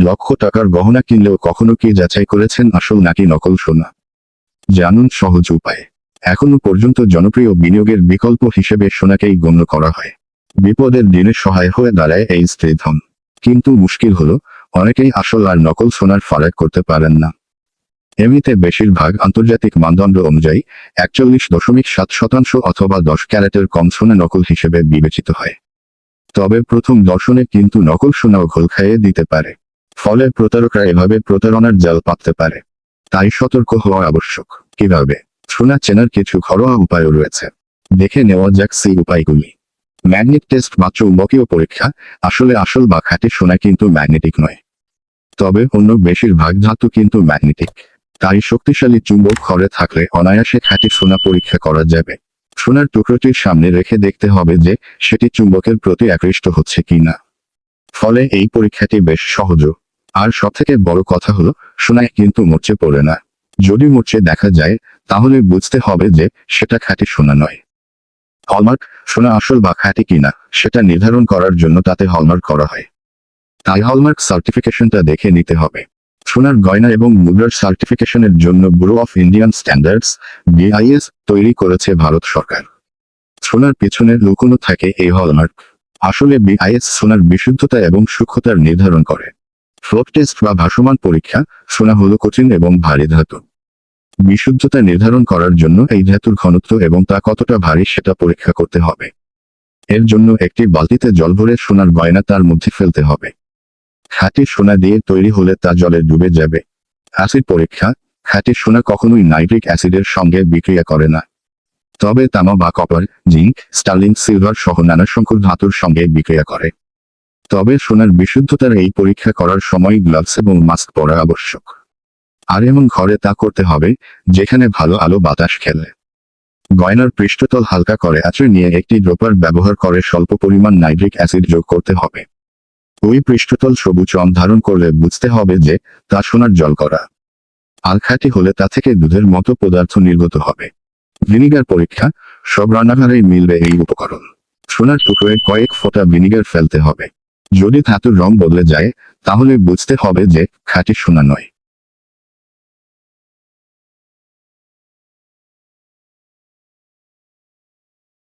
লক্ষ টাকার গহনা কিনলেও কখনো কি যাচাই করেছেন আসল নাকি নকল সোনা? জানুন সহজ উপায়। এখনও পর্যন্ত জনপ্রিয় বিনিয়োগের বিকল্প হিসেবে সোনাকেই গণ্য করা হয়। বিপদের দিনে সহায় হয়ে দাঁড়ায় এই স্ত্রীধন কিন্তু মুশকিল হলো, অনেকেই আসল আর নকল সোনার ফারাক করতে পারেন না। এমনিতে বেশিরভাগ আন্তর্জাতিক মানদণ্ড অনুযায়ী একচল্লিশ দশমিক সাত শতাংশ অথবা দশ ক্যারেটের কম সোনা নকল হিসেবে বিবেচিত হয়। তবে প্রথম দর্শনে কিন্তু নকল সোনাও ঘোল খাইয়ে দিতে পারে। ফলে প্রতারকরা এভাবে প্রতারণার জাল পাততে পারে। তাই সতর্ক হওয়া আবশ্যক। কীভাবে? সোনা চেনার কিছু ঘরোয়া উপায়ও রয়েছে। দেখে নেওয়া যাক সেই উপায়গুলি। ম্যাগনেট টেস্ট বা চৌম্বকীয় পরীক্ষা আসলে আসল বা খাঁটি সোনা কিন্তু ম্যাগনেটিক নয়। তবে অন্য বেশিরভাগ ধাতু কিন্তু ম্যাগনেটিক। তাই শক্তিশালী চুম্বক ঘরে থাকলে অনায়াসে খাঁটি সোনা পরীক্ষা করা যাবে। সোনার টুকরোটির সামনে রেখে দেখতে হবে যে সেটি চুম্বকের প্রতি আকৃষ্ট হচ্ছে কিনা। ফলে এই পরীক্ষাটি বেশ সহজ আর সবথেকে বড় কথা হলো সোনায় কিন্তু মরচে পড়ে না। যদি মরচে দেখা যায়, তাহলে বুঝতে হবে যে, সেটা খাঁটি সোনা নয়। হলমার্ক, সোনা আসল বা খাঁটি কিনা সেটা নির্ধারণ করার জন্য তাতে হলমার্ক করা হয়। তাই হলমার্ক সার্টিফিকেশনটা দেখে নিতে হবে। সোনার গয়না এবং মুদ্রার সার্টিফিকেশনের জন্য Bureau of Indian Standards, BIS, তৈরি করেছে ভারত সরকার। সোনার পিছনে লুকোনো থাকে এই হলমার্ক। আসলে বিআইএস সোনার বিশুদ্ধতা এবং সূক্ষ্মতার নির্ধারণ করে। ফ্লোট টেস্ট বা ভাসমান পরীক্ষা সোনা হল কঠিন এবং ভারী ধাতু। বিশুদ্ধতা নির্ধারণ করার জন্য এই ধাতুর ঘনত্ব এবং তা কতটা ভারী সেটা পরীক্ষা করতে হবে। এর জন্য একটি বালতিতে জল ভরে সোনার গয়না তার মধ্যে ফেলতে হবে। খাঁটি সোনা দিয়ে তৈরি হলে তা জলে ডুবে যাবে। অ্যাসিড পরীক্ষা, খাঁটি সোনা কখনোই নাইট্রিক অ্যাসিডের সঙ্গে বিক্রিয়া করে না। তবে তামা বা কপার জিঙ্ক স্টার্লিং, সিলভার সহ নানা সংখ্যক ধাতুর সঙ্গে বিক্রিয়া করে। তবে সোনার বিশুদ্ধতার এই পরীক্ষা করার সময় গ্লাভস এবং মাস্ক পরা আবশ্যক। আর এমন ঘরে তা করতে হবে, যেখানে ভালো আলো বাতাস খেলে। গয়নার পৃষ্ঠতল হালকা করে আঁচড়ে নিয়ে একটি ড্রোপার ব্যবহার করে স্বল্প পরিমাণ নাইট্রিক অ্যাসিড যোগ করতে হবে। ওই পৃষ্ঠতল সবুজ রং ধারণ করলে বুঝতে হবে যে, তা সোনার জল করা। আলখাটি হলে তা থেকে দুধের মতো পদার্থ নির্গত হবে। ভিনিগার পরীক্ষা, সব রান্নাঘরেই মিলবে এই উপকরণ। সোনার টুকরোয় কয়েক ফোঁটা ভিনিগার ফেলতে হবে। যদি ধাতুর রং বদলে যায় তাহলে বুঝতে হবে যে খাঁটি সোনা নয়।